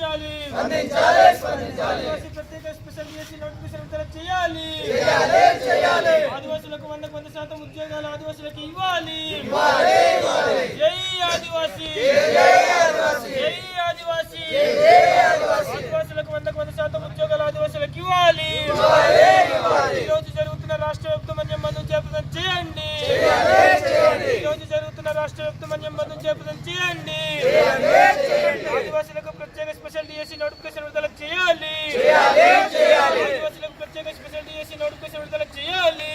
స్పందించాలి. స్పందించాలి స్పందించాలి. ప్రత్యేక స్పెషల్ చేసి నోటిఫికేషన్ విడుదల చేయాలి. చేయాలి చేయాలి. ఆదివాసులకు వంద కొంత శాతం ఉద్యోగాలు ఆదివాసులకు ఇవ్వాలి ఇవ్వాలి. జై ఆదివాసీ. జై ఆదివాసీ. జై డిఎస్సి నోటిఫికేషన్ విడుదల చేయాలి. ఆదివాసులకు ప్రత్యేక డిఎస్సి నోటిఫికేషన్ విడుదల చేయాలి.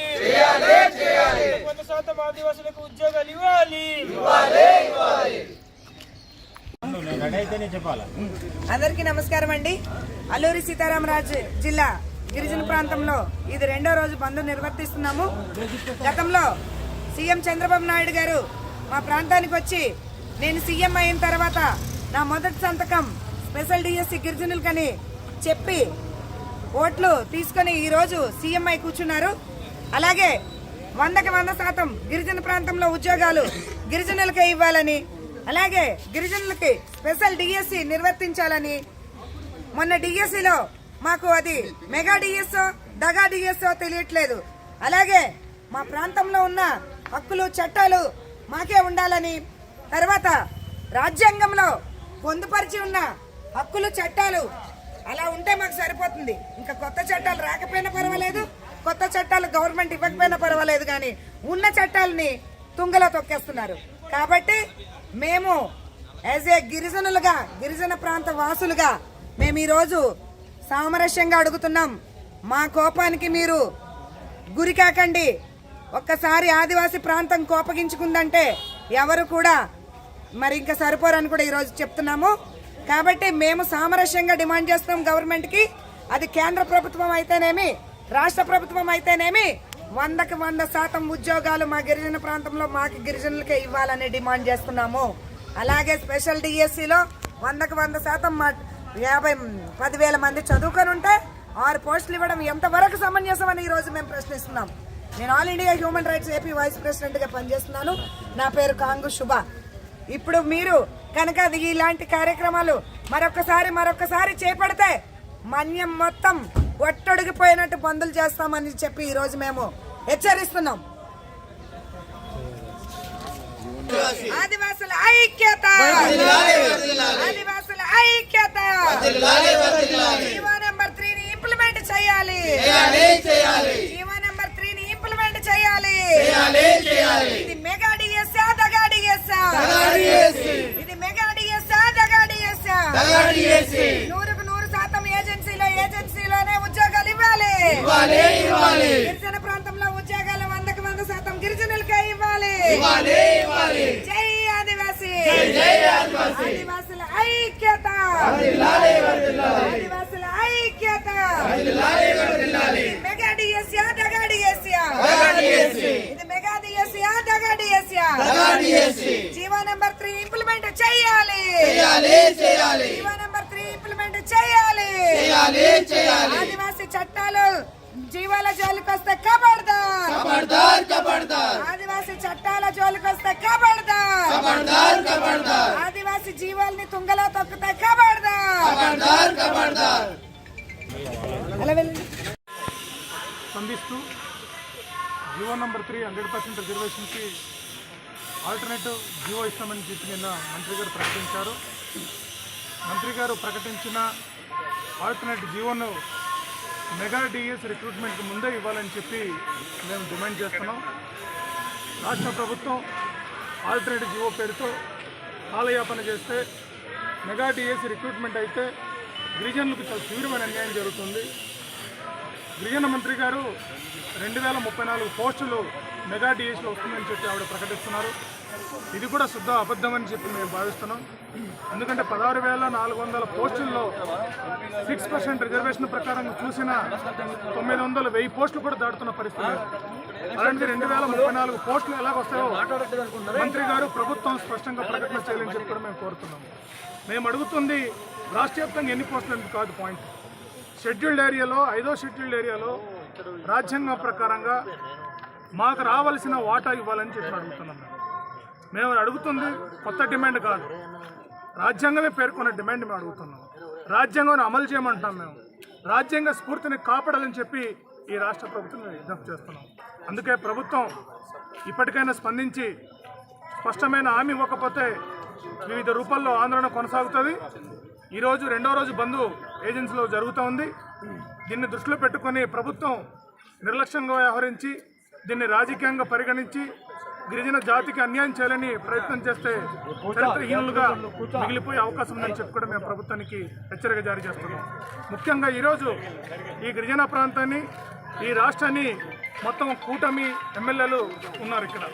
వంద శాతం ఆదివాసులకు ఉద్యోగాలు ఇవ్వాలి. అందరికీ నమస్కారం అండి. అల్లూరి సీతారామరాజు జిల్లా గిరిజన ప్రాంతంలో ఇది రెండో రోజు బంద్ నిర్వర్తిస్తున్నాము. గతంలో సీఎం చంద్రబాబు నాయుడు గారు మా ప్రాంతానికి వచ్చి నేను సీఎం అయిన తర్వాత నా మొదటి సంతకం స్పెషల్ డిఎస్సి గిరిజనులకని చెప్పి ఓట్లు తీసుకొని ఈరోజు సీఎంఐ కూర్చున్నారు. అలాగే వందకి వంద శాతం గిరిజన ప్రాంతంలో ఉద్యోగాలు గిరిజనులకే ఇవ్వాలని అలాగే గిరిజనులకి స్పెషల్ డిఎస్సి నిర్వర్తించాలని. మొన్న డిఎస్సిలో మాకు అది మెగా డిఎస్ఓ దగా డిఎస్ఓ తెలియట్లేదు. అలాగే మా ప్రాంతంలో ఉన్న హక్కులు చట్టాలు మాకే ఉండాలని తర్వాత రాజ్యాంగంలో పొందుపరిచి ఉన్న హక్కులు చట్టాలు. అలా ఉంటే మాకు సరిపోతుంది. ఇంకా కొత్త చట్టాలు రాకపోయినా పర్వాలేదు. కొత్త చట్టాలు గవర్నమెంట్ ఇవ్వకపోయినా పర్వాలేదు కానీ ఉన్న చట్టాలని తుంగలో తొక్కేస్తున్నారు. కాబట్టి మేము యాజ్ ఏ గిరిజనులుగా గిరిజన ప్రాంత వాసులుగా మేము ఈరోజు సామరస్యంగా అడుగుతున్నాం. మా కోపానికి మీరు గురి కాకండి. ఒక్కసారి ఆదివాసీ ప్రాంతం కోపగించుకుందంటే ఎవరు కూడా మరి ఇంకా సరిపోరని కూడా ఈరోజు చెప్తున్నాము. కాబట్టి మేము సామరస్యంగా డిమాండ్ చేస్తున్నాం గవర్నమెంట్కి. అది కేంద్ర ప్రభుత్వం అయితేనేమి రాష్ట్ర ప్రభుత్వం అయితేనేమి వందకి వంద శాతం ఉద్యోగాలు మా గిరిజన ప్రాంతంలో మాకు గిరిజనులకే ఇవ్వాలని డిమాండ్ చేస్తున్నాము. అలాగే స్పెషల్ డిఎస్సిలో వందకి వంద శాతం మా యాభై పదివేల మంది చదువుకొని ఉంటే ఆరు పోస్టులు ఇవ్వడం ఎంతవరకు సమంజసమని ఈరోజు మేము ప్రశ్నిస్తున్నాం. నేను all India human rights AP vice ప్రెసిడెంట్గా పనిచేస్తున్నాను. నా పేరు కాంగు శుభ. ఇప్పుడు మీరు కనుక అది ఇలాంటి కార్యక్రమాలు మరొకసారి మరొకసారి చేపడితే మన్యం మొత్తం ఒట్టొడిగిపోయినట్టు బందులు చేస్తామని చెప్పి ఈరోజు మేము హెచ్చరిస్తున్నాం. ఆదివాసుల ఐక్యత! ఆదివాసుల ఐక్యత! జీవో నెంబర్ త్రీని ఇంప్లిమెంట్ చేయాలి. జీవో నెంబర్ త్రీని ఇంప్లిమెంట్ చేయాలి. ఇది మెగా డిఎస్ దగా డిఎస్ ఇది మెగా డిఎస్ దగా డిఎస్ నూరుకు నూరు శాతం ఏజెన్సీలో ఏజెన్సీలోనే ఉద్యోగాలు ఇవ్వాలి. గిరిజన ప్రాంతంలో ఉద్యోగాలు వందకు వంద శాతం గిరిజనులకే ఇవ్వాలి. జై ఆదివాసి. ఆదివాసుల ఐక్యత. ఆదివాసుల ఐక్యత. మెగా డిఎస్ దగా స్పందిస్తూ G O number three hundred percent రిజర్వేషన్కి alternative Jio ఇస్తామని చెప్పి నిన్న మంత్రి గారు ప్రకటించారు. మంత్రి గారు ప్రకటించిన ఆల్టర్నేట్ జియోను మెగా డిఎస్ రిక్రూట్మెంట్కి ముందే ఇవ్వాలని చెప్పి మేము డిమాండ్ చేస్తున్నాం. రాష్ట్ర ప్రభుత్వం ఆల్టర్నేట్ జియో పేరుతో కాలయాపన చేస్తే మెగా డిఎస్ రిక్రూట్మెంట్ అయితే గిరిజనులకు చాలా తీవ్రమైన అన్యాయం జరుగుతుంది. గిరిజన మంత్రి గారు రెండు వేల ముప్పై నాలుగు పోస్టులు మెగా డిఎస్లో వస్తుందని చెప్పి ఆవిడ ప్రకటిస్తున్నారు. ఇది కూడా శుద్ధ అబద్ధం అని చెప్పి మేము భావిస్తున్నాం. ఎందుకంటే పదహారు వేల నాలుగు వందల పోస్టుల్లో సిక్స్ పర్సెంట్ రిజర్వేషన్ ప్రకారం చూసిన తొమ్మిది వందల వెయ్యి పోస్టులు కూడా దాటుతున్న పరిస్థితి. అలాంటి రెండు వేల ముప్పై నాలుగు పోస్టులు ఎలాగ వస్తాయో మంత్రి గారు ప్రభుత్వం స్పష్టంగా ప్రకటన చేయాలని చెప్పి కూడా మేము కోరుతున్నాం. మేము అడుగుతుంది రాష్ట్ర వ్యాప్తంగా ఎన్ని పోస్టులు అనేది కాదు పాయింట్. షెడ్యూల్డ్ ఏరియాలో ఐదో షెడ్యూల్డ్ ఏరియాలో రాజ్యాంగం ప్రకారంగా మాకు రావాల్సిన వాటా ఇవ్వాలని చెప్పి అడుగుతున్నాం మేము. అడుగుతుంది కొత్త డిమాండ్ కాదు. రాజ్యాంగమే పేర్కొన్న డిమాండ్ మేము అడుగుతున్నాం. రాజ్యాంగం అమలు చేయమంటున్నాం మేము. రాజ్యాంగ స్ఫూర్తిని కాపాడాలని చెప్పి ఈ రాష్ట్ర ప్రభుత్వం విజ్ఞప్తి చేస్తున్నాం. అందుకే ప్రభుత్వం ఇప్పటికైనా స్పందించి స్పష్టమైన హామీ ఇవ్వకపోతే వివిధ రూపాల్లో ఆందోళన కొనసాగుతుంది. ఈరోజు రెండో రోజు బంధువు ఏజెన్సీలో జరుగుతూ ఉంది. దీన్ని దృష్టిలో పెట్టుకొని ప్రభుత్వం నిర్లక్ష్యంగా వ్యవహరించి దీన్ని రాజకీయంగా పరిగణించి గిరిజన జాతికి అన్యాయం చేయాలని ప్రయత్నం చేస్తే చరిత్రహీనులుగా మిగిలిపోయే అవకాశం ఉందని చెప్పి కూడా మేము ప్రభుత్వానికి హెచ్చరిక జారీ చేస్తున్నాం. ముఖ్యంగా ఈరోజు ఈ గిరిజన ప్రాంతాన్ని ఈ రాష్ట్రాన్ని మొత్తం కూటమి ఎమ్మెల్యేలు ఉన్నారు ఇక్కడ.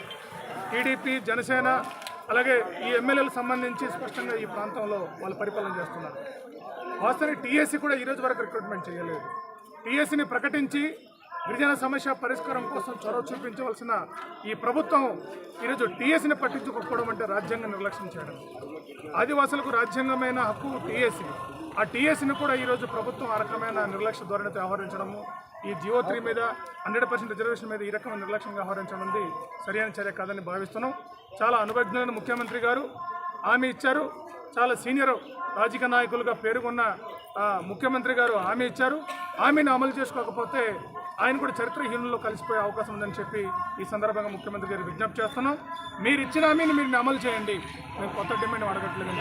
టీడీపీ జనసేన అలాగే ఈ ఎమ్మెల్యేలకు సంబంధించి స్పష్టంగా ఈ ప్రాంతంలో వాళ్ళు పరిపాలన చేస్తున్నారు. వాస్తవానికి టీఎస్సీ కూడా ఈరోజు వరకు రిక్రూట్మెంట్ చేయలేదు. టీఎస్సీని ప్రకటించి గిరిజన సమస్య పరిష్కారం కోసం చొరవ చూపించవలసిన ఈ ప్రభుత్వం ఈరోజు టీఎస్సీని పట్టించుకోకపోవడం అంటే రాజ్యాంగ నిర్లక్ష్యం చేయడం. ఆదివాసులకు రాజ్యాంగమైన హక్కు టీఎస్సీ. ఆ టీఎస్సీని కూడా ఈరోజు ప్రభుత్వం ఆ రకమైన నిర్లక్ష్య ధోరణితో వ్యవహరించడము ఈ జియో త్రీ మీద హండ్రెడ్ పర్సెంట్ రిజర్వేషన్ మీద ఈ రకమైన నిర్లక్ష్యంగా వ్యవహరించడం అనేది సరైన చర్య కాదని భావిస్తున్నాం. చాలా అనుభజ్ఞులైన ముఖ్యమంత్రి గారు హామీ ఇచ్చారు. చాలా సీనియర్ రాజకీయ నాయకులుగా పేరుకున్న ముఖ్యమంత్రి గారు హామీ ఇచ్చారు. హామీని అమలు చేసుకోకపోతే ఆయన కూడా చరిత్రహీనుల్లో కలిసిపోయే అవకాశం ఉందని చెప్పి ఈ సందర్భంగా ముఖ్యమంత్రి గారు విజ్ఞప్తి చేస్తున్నాం. మీరు ఇచ్చిన హామీని మీరు అమలు చేయండి. మేము కొత్త డిమాండ్ అడగట్లేదు.